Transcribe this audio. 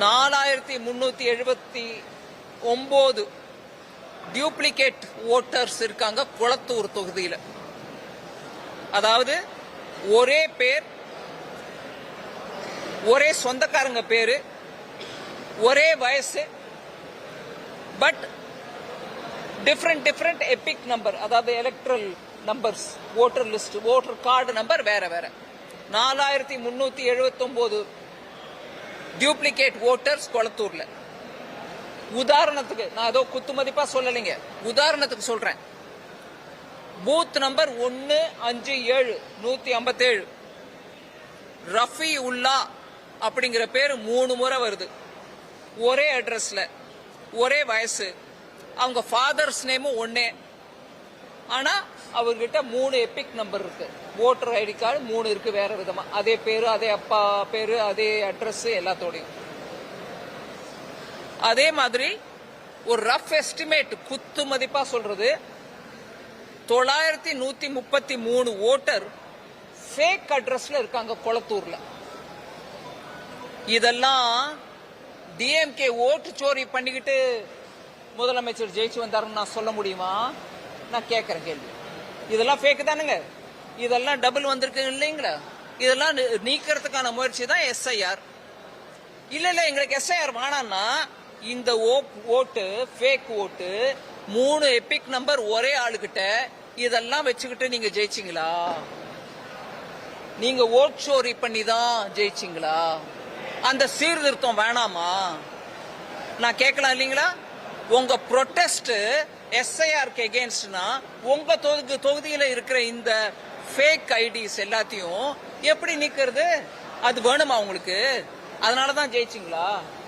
நாலாயிரத்தி முன்னூத்தி எழுபத்தி ஒன்பது டியூப்ளிகேட் ஓட்டர்ஸ் இருக்காங்க குளத்தூர் தொகுதியில். அதாவது ஒரே பேர் ஒரே சொந்தக்காரங்க பேரு ஒரே வயசு but different different EPIC number அதாவது electoral numbers voter list voter card number வேற வேற. நாலாயிரத்தி முன்னூத்தி எழுபத்தி ஒன்பது டியூப்ளிகேட் ஓட்டர்ஸ் கொளத்தூர்ல. உதாரணத்துக்கு நான் ஏதோ குத்து மதிப்பா சொல்லலைங்க. உதாரணத்துக்கு சொல்றேன். பூத் நம்பர் ஒன்னு அஞ்சு ஏழு நூத்தி ஐம்பத்தேழு. ரஃபி உல்லா அப்படிங்கிற பேர் மூணு முறை வருது. ஒரே அட்ரஸ்ல ஒரே வயசு. அவங்க ஃபாதர்ஸ் நேமும் ஒன்னே ஆனா அவர்கிட்ட மூணு எபிக் நம்பர் இருக்கு. ஓட்டர் ஐடி கார்டு மூணு இருக்கு வேற விதமா. அதே பேரு அதே அப்பா பேரு அதே அட்ரஸ் எல்லாத்தோடையும். அதே மாதிரி ஒரு ரஃப் எஸ்டிமேட் குத்து மதிப்பா சொல்றது தொள்ளாயிரத்தி நூத்தி முப்பத்தி மூணு ஓட்டர் ஃபேக் அட்ரஸ்ல இருக்காங்க கொளத்தூர்ல. இதெல்லாம் டிஎம்கே ஓட்டு சோரி பண்ணிக்கிட்டு முதலமைச்சர் ஜெயிச்சு வந்தாருன்னு நான் சொல்ல முடியுமா? நான் கேட்கறேன் கேள்வி. இதெல்லாம் ஃபேக் தானுங்க. இதெல்லாம் டபுள் வந்திருக்கு இல்லைங்களா? இதெல்லாம் நீக்கிறதுக்கான முயற்சி தான் எஸ்ஐஆர் இல்ல இல்ல எங்களுக்கு எஸ்ஐஆர் வேணாம்னா இந்த ஓட்டு ஃபேக் ஓட்டு மூணு எபிக் நம்பர் ஒரே ஆளுகிட்ட இதெல்லாம் வச்சுக்கிட்டு நீங்க ஜெயிச்சீங்களா? நீங்க ஓட் சோரி பண்ணி தான் ஜெயிச்சீங்களா? அந்த சீர்திருத்தம் வேணாமா? நான் கேட்கலாம் இல்லைங்களா? உங்க ப்ரொட்டஸ்ட் எஸ்ஐஆர்க்கு எகேன்ஸ்ட்னா உங்க தொகுதி தொகுதியில இருக்கிற இந்த ஃபேக் ஐடிஸ் எல்லாத்தையும் எப்படி நிக்கிறது? அது வேணுமா உங்களுக்கு? அதனால தான் ஜெயிச்சிங்களா?